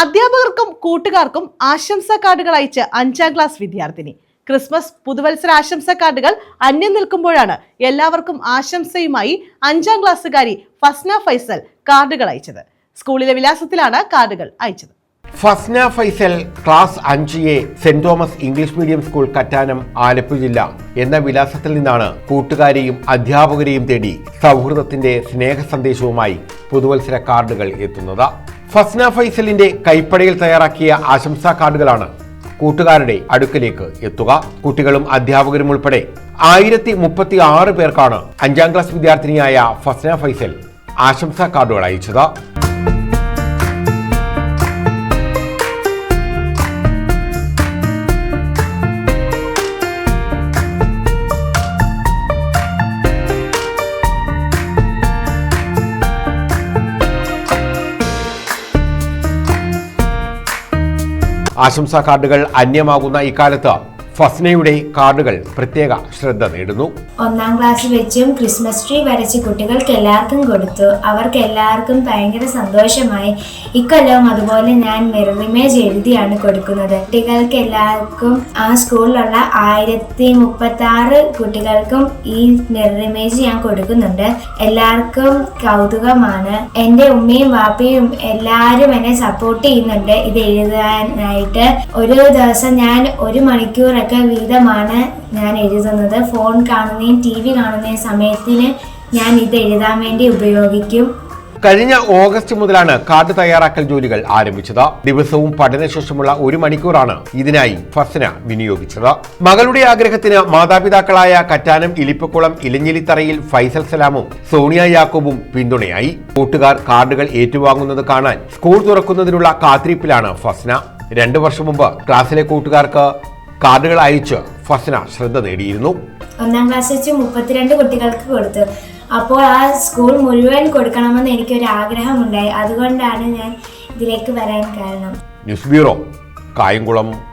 അധ്യാപകർക്കും കൂട്ടുകാർക്കും ആശംസാ കാർഡുകൾ അയച്ച് അഞ്ചാം ക്ലാസ് വിദ്യാർത്ഥിനി. ക്രിസ്മസ് പുതുവത്സര ആശംസാ കാർഡുകൾ അന്യം നിൽക്കുമ്പോഴാണ് എല്ലാവർക്കും ആശംസയുമായി അഞ്ചാം ക്ലാസ്സുകാരി ഫസ്ന ഫൈസൽ കാർഡുകൾ അയച്ചത്. സ്കൂളിലെ വിലാസത്തിലാണ് കാർഡുകൾ അയച്ചത്. ഫസ്ന ഫൈസൽ ക്ലാസ് അഞ്ച് A Saint Thomas English medium school Kattanam Alappuzha ജില്ല എന്ന വിലാസത്തിൽ നിന്നാണ് കൂട്ടുകാരെയും അധ്യാപകരെയും തേടി സൗഹൃദത്തിന്റെ സ്നേഹ സന്ദേശവുമായി പുതുവത്സര കാർഡുകൾ എത്തുന്നത്. ഫസ്ന ഫൈസലിന്റെ കൈപ്പടയിൽ തയ്യാറാക്കിയ ആശംസാ കാർഡുകളാണ് കൂട്ടുകാരുടെ അടുക്കലേക്ക് എത്തുക. കുട്ടികളും അധ്യാപകരും ഉൾപ്പെടെ ആയിരത്തി മുപ്പത്തി ആറ് പേർക്കാണ് അഞ്ചാം ക്ലാസ് വിദ്യാർത്ഥിനിയായ ഫസ്ന ഫൈസൽ ആശംസാ കാർഡുകൾ അയച്ചത്. ആശംസാ കാർഡുകൾ അന്യമാകുന്ന ഇക്കാലത്ത് ഫസ്നയുടെ കാർഡുകൾ പ്രത്യേക ശ്രദ്ധ നേടുന്നു. ഒന്നാം ക്ലാസ്സിൽ വെച്ചും ക്രിസ്മസ് ട്രീ വരച്ച് കുട്ടികൾക്ക് എല്ലാവർക്കും കൊടുത്തു. അവർക്ക് എല്ലാവർക്കും ഭയങ്കര സന്തോഷമായി. ഇക്കൊല്ലവും അതുപോലെ ഞാൻ മിറർ ഇമേജ് എഴുതിയാണ് കൊടുക്കുന്നത്. കുട്ടികൾക്ക് എല്ലാവർക്കും ആ സ്കൂളിലുള്ള ആയിരത്തി മുപ്പത്തി ആറ് കുട്ടികൾക്കും ഈ മിറർ ഇമേജ് ഞാൻ കൊടുക്കുന്നുണ്ട്. എല്ലാവർക്കും കൗതുകമാണ്. എന്റെ ഉമ്മയും വാപ്പയും എല്ലാവരും എന്നെ സപ്പോർട്ട് ചെയ്യുന്നുണ്ട്. ഇത് എഴുതാനായിട്ട് ഒരു ദിവസം ഞാൻ ഒരു മണിക്കൂറൊക്കെ വീതമാണ് ഞാൻ എഴുതുന്നത്. ഫോൺ കാണുന്നതും ടി വി കാണുന്ന സമയത്തിന് ഞാൻ ഇത് എഴുതാൻ വേണ്ടി ഉപയോഗിക്കും. കഴിഞ്ഞ ഓഗസ്റ്റ് മുതലാണ് കാർഡ് തയ്യാറാക്കൽ ജോലികൾ ആരംഭിച്ചത്. ദിവസവും പഠനശേഷമുള്ള ഒരു മണിക്കൂറാണ് ഇതിനായി ഫസ്ന വിനിയോഗിച്ചത്. മകളുടെ ആഗ്രഹത്തിന് മാതാപിതാക്കളായ കറ്റാനം ഇലിപ്പക്കുളം ഇലഞ്ഞിലിത്തറയിൽ ഫൈസൽ സലാമും സോണിയ യാക്കൂബും പിന്തുണയായി. കൂട്ടുകാർ കാർഡുകൾ ഏറ്റുവാങ്ങുന്നത് കാണാൻ സ്കൂൾ തുറക്കുന്നതിനുള്ള കാത്തിരിപ്പിലാണ് ഫസ്ന രണ്ടു വർഷം മുമ്പ് ക്ലാസ്സിലെ കൂട്ടുകാർക്ക് കാർഡുകൾ അയച്ച് ഫസ്ന ശ്രദ്ധ നേടിയിരുന്നു. ഒന്നാം ക്ലാസ് വെച്ച് മുപ്പത്തിരണ്ട് കുട്ടികൾക്ക് കൊടുത്തു. അപ്പോൾ ആ സ്കൂൾ മുഴുവൻ കൊടുക്കണമെന്ന് എനിക്കൊരു ആഗ്രഹമുണ്ടായി അതുകൊണ്ടാണ് ഞാൻ ഇതിലേക്ക് വരാൻ കാരണം. News bureau Kayamkulam.